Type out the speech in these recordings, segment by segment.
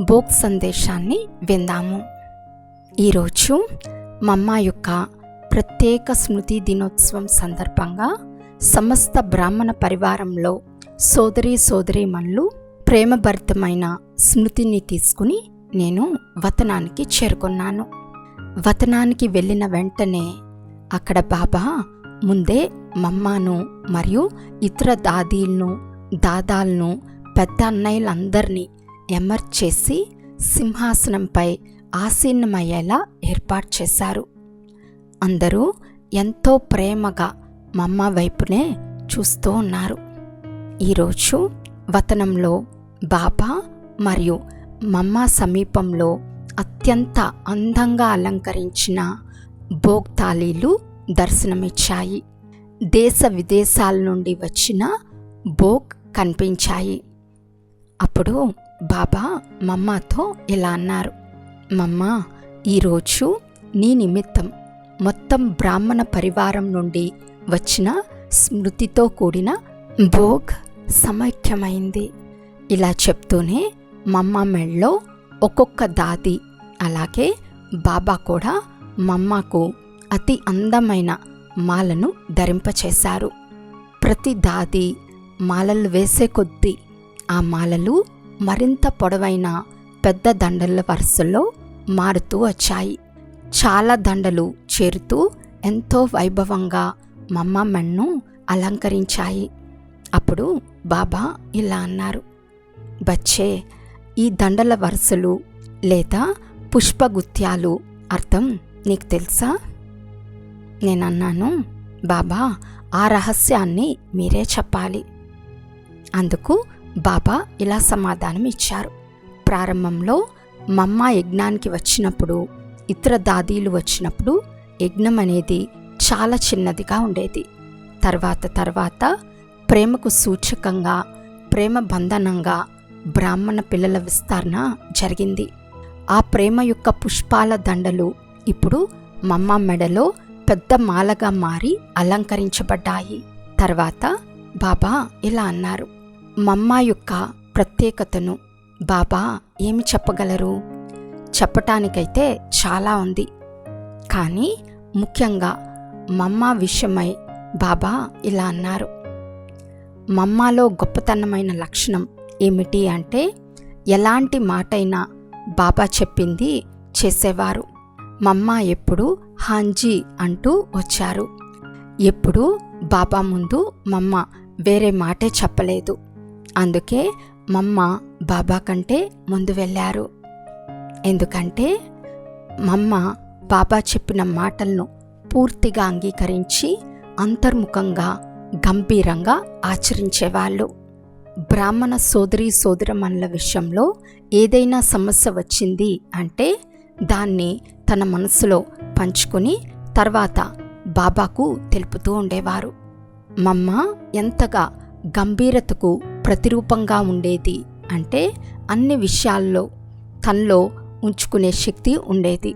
బోక్ సందేశాన్ని విందాము. ఈరోజు మమ్మ యొక్క ప్రత్యేక స్మృతి దినోత్సవం సందర్భంగా సమస్త బ్రాహ్మణ పరివారంలో సోదరి సోదరీమణులు ప్రేమభరితమైన స్మృతిని తీసుకుని నేను వతనానికి చేరుకున్నాను. వతనానికి వెళ్ళిన వెంటనే అక్కడ బాబా ముందే మమ్మాను మరియు ఇతర దాదీలను దాదాలను పెద్ద అన్నయ్యలందరినీ ఎమర్చేసి సింహాసనంపై ఆసీనమయ్యేలా ఏర్పాటు చేశారు. అందరూ ఎంతో ప్రేమగా మమ్మ వైపునే చూస్తూ ఉన్నారు. ఈరోజు వతనంలో బాబా మరియు మమ్మ సమీపంలో అత్యంత అందంగా అలంకరించిన భోగ్ తాళీలు దర్శనమిచ్చాయి. దేశ విదేశాల నుండి వచ్చిన భోగ్ కనిపించాయి. అప్పుడు బాబా మమ్మతో ఇలా అన్నారు మమ్మ ఈరోజు నీ నిమిత్తం మొత్తం బ్రాహ్మణ పరివారం నుండి వచ్చిన స్మృతితో కూడిన భోగ్ సమైక్యమైంది. ఇలా చెప్తూనే మమ్మ మెళ్ళలో ఒక్కొక్క దాది అలాగే బాబా కూడా మమ్మకు అతి అందమైన మాలను ధరింపచేశారు. ప్రతి దాది మాలలు వేసే కొద్దీ ఆ మాలలు మరింత పొడవైన పెద్ద దండల వరుసల్లో మారుతూ వచ్చాయి. చాలా దండలు చేరుతూ ఎంతో వైభవంగా మమ్మమ్మన్ను అలంకరించాయి. అప్పుడు బాబా ఇలా అన్నారు బచ్చే ఈ దండల వరుసలు లేదా పుష్పగుత్యాలు అర్థం నీకు తెలుసా? నేనన్నాను బాబా ఆ రహస్యాన్ని మీరే చెప్పాలి. అందుకు బాబా ఇలా సమాధానం ఇచ్చారు. ప్రారంభంలో మమ్మ యజ్ఞానికి వచ్చినప్పుడు ఇతర దాదీలు వచ్చినప్పుడు యజ్ఞం అనేది చాలా చిన్నదిగా ఉండేది. తర్వాత తర్వాత ప్రేమకు సూచకంగా ప్రేమ బంధనంగా బ్రాహ్మణ పిల్లల విస్తరణ జరిగింది. ఆ ప్రేమ యొక్క పుష్పాల దండలు ఇప్పుడు మమ్మ మెడలో పెద్ద మాలగా మారి అలంకరించబడ్డాయి. తర్వాత బాబా ఇలా అన్నారు. మమ్మ యొక్క ప్రత్యేకతను బాబా ఏమి చెప్పగలరు? చెప్పటానికైతే చాలా ఉంది. కానీ ముఖ్యంగా మమ్మ విషయమై బాబా ఇలా అన్నారు. మమ్మాలో గొప్పతనమైన లక్షణం ఏమిటి అంటే ఎలాంటి మాటైనా బాబా చెప్పింది చేసేవారు. మమ్మ ఎప్పుడు హాంజీ అంటూ వచ్చారు. ఎప్పుడు బాబా ముందు మమ్మ వేరే మాటే చెప్పలేదు. అందుకే మమ్మ బాబా కంటే ముందు వెళ్ళారు. ఎందుకంటే మమ్మ బాబా చెప్పిన మాటలను పూర్తిగా అంగీకరించి అంతర్ముఖంగా గంభీరంగా ఆచరించేవాళ్ళు. బ్రాహ్మణ సోదరి సోదరమణుల విషయంలో ఏదైనా సమస్య వచ్చింది అంటే దాన్ని తన మనసులో పంచుకొని తర్వాత బాబాకు తెలుపుతూ ఉండేవారు. మమ్మ ఎంతగా గంభీరతకు ప్రతిరూపంగా ఉండేది అంటే అన్ని విషయాల్లో తనలో ఉంచుకునే శక్తి ఉండేది.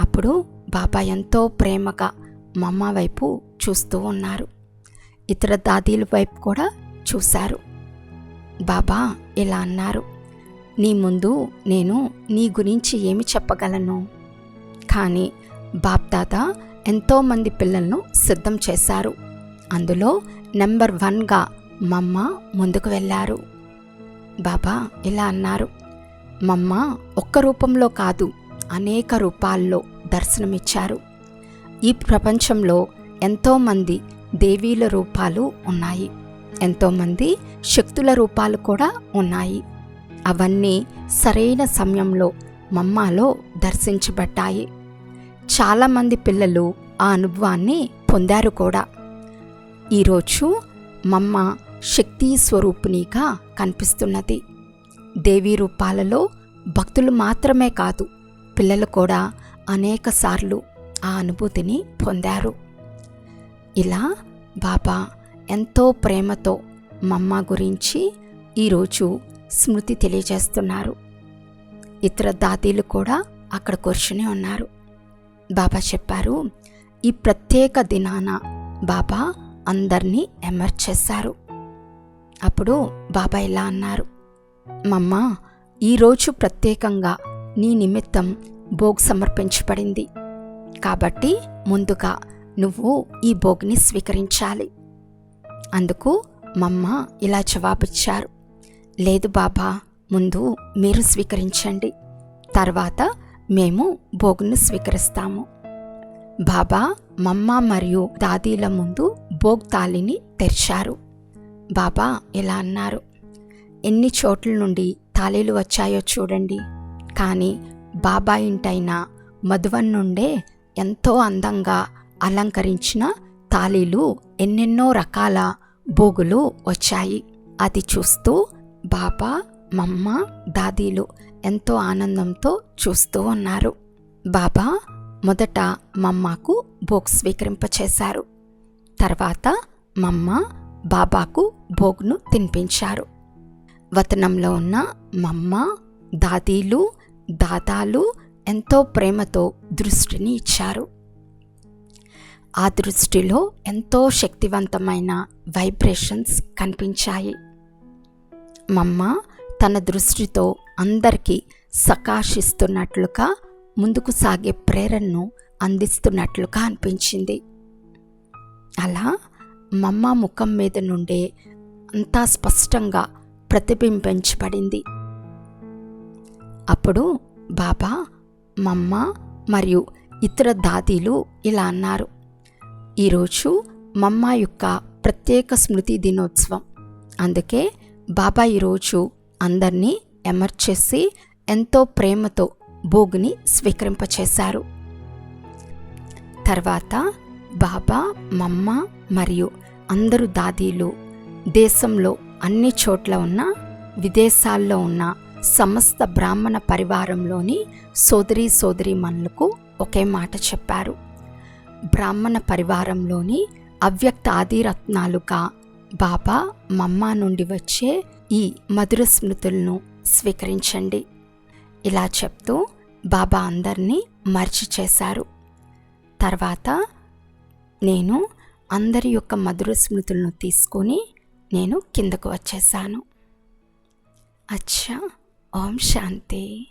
అప్పుడు బాబా ఎంతో ప్రేమగా మా అమ్మ వైపు చూస్తూ ఉన్నారు. ఇతర దాదీల వైపు కూడా చూశారు. బాబా ఇలా అన్నారు నీ ముందు నేను నీ గురించి ఏమి చెప్పగలను? కానీ బాప్దాదా ఎంతోమంది పిల్లలను సిద్ధం చేశారు. అందులో నెంబర్ వన్గా మమ్మ ముందుకు వెళ్ళారు బాబా ఇలా అన్నారు మమ్మ ఒక్క రూపంలో కాదు అనేక రూపాల్లో దర్శనమిచ్చారు. ఈ ప్రపంచంలో ఎంతోమంది దేవీల రూపాలు ఉన్నాయి. ఎంతోమంది శక్తుల రూపాలు కూడా ఉన్నాయి. అవన్నీ సరైన సమయంలో మమ్మాలో దర్శించబడ్డాయి. చాలామంది పిల్లలు ఆ అనుభవాన్ని పొందారు కూడా. ఈరోజు మమ్మ శక్తి స్వరూపిణిగా కనిపిస్తున్నది. దేవీ రూపాలలో భక్తులు మాత్రమే కాదు పిల్లలు కూడా అనేకసార్లు ఆ అనుభూతిని పొందారు. ఇలా బాబా ఎంతో ప్రేమతో మమ్మ గురించి ఈరోజు స్మృతి తెలియజేస్తున్నారు. ఇతర దాదీలు కూడా అక్కడ కూర్చుని ఉన్నారు. బాబా చెప్పారు ఈ ప్రత్యేక దినాన బాబా అందరినీ ఎమర్జ్ చేశారు. అప్పుడు బాబా ఇలా అన్నారు మమ్మ ఈరోజు ప్రత్యేకంగా నీ నిమిత్తం భోగ్ సమర్పించబడింది. కాబట్టి ముందుగా నువ్వు ఈ భోగ్ని స్వీకరించాలి. అందుకు మమ్మ ఇలా జవాబిచ్చారు లేదు బాబా ముందు మీరు స్వీకరించండి. తర్వాత మేము భోగును స్వీకరిస్తాము. బాబా మమ్మ మరియు దాదీల ముందు భోగ్ తాళిని తెరిచారు. బాబా ఇలా అన్నారు ఎన్ని చోట్ల నుండి తాళీలు వచ్చాయో చూడండి. కానీ బాబా ఇంటైన మధువన్ నుండే ఎంతో అందంగా అలంకరించిన తాళీలు ఎన్నెన్నో రకాల భోగులు వచ్చాయి. అది చూస్తూ బాబా మమ్మ దాదీలు ఎంతో ఆనందంతో చూస్తూ ఉన్నారు. బాబా మొదట మమ్మకు భోగ్ స్వీకరింపచేశారు. తర్వాత మమ్మ బాబాకు భోగ్ను తినిపించారు. వతనంలో ఉన్న మమ్మ దాదీలు దాదాలు ఎంతో ప్రేమతో దృష్టిని ఇచ్చారు. ఆ దృష్టిలో ఎంతో శక్తివంతమైన వైబ్రేషన్స్ కనిపించాయి. మమ్మ తన దృష్టితో అందరికీ సకాశిస్తున్నట్లుగా ముందుకు సాగే ప్రేరణను అందిస్తున్నట్లుగా అనిపించింది. అలా మమ్మ ముఖం మీద నుండే అంతా స్పష్టంగా ప్రతిబింబించబడింది. అప్పుడు బాబా మమ్మ మరియు ఇతర దాదీలు ఇలా అన్నారు. ఈరోజు మమ్మ యొక్క ప్రత్యేక స్మృతి దినోత్సవం. అందుకే బాబా ఈరోజు అందరినీ ఎమర్చేసి ఎంతో ప్రేమతో భోగిని స్వీకరింపచేశారు. తర్వాత బాబా మమ్మ మరియు అందరు దాదీలు దేశంలో అన్ని చోట్ల ఉన్న విదేశాల్లో ఉన్న సమస్త బ్రాహ్మణ పరివారంలోని సోదరీ సోదరీమణులకు ఒకే మాట చెప్పారు. బ్రాహ్మణ పరివారంలోని అవ్యక్త ఆదిరత్నాలుగా బాబా మమ్మ నుండి వచ్చే ఈ మధుర స్మృతులను స్వీకరించండి. ఇలా చెప్తూ బాబా అందరినీ మర్చి చేశారు. తర్వాత నేను అందరి యొక్క మధుర స్మృతులను తీసుకొని నేను కిందకు వచ్చేసాను అచ్చా ఓం శాంతి.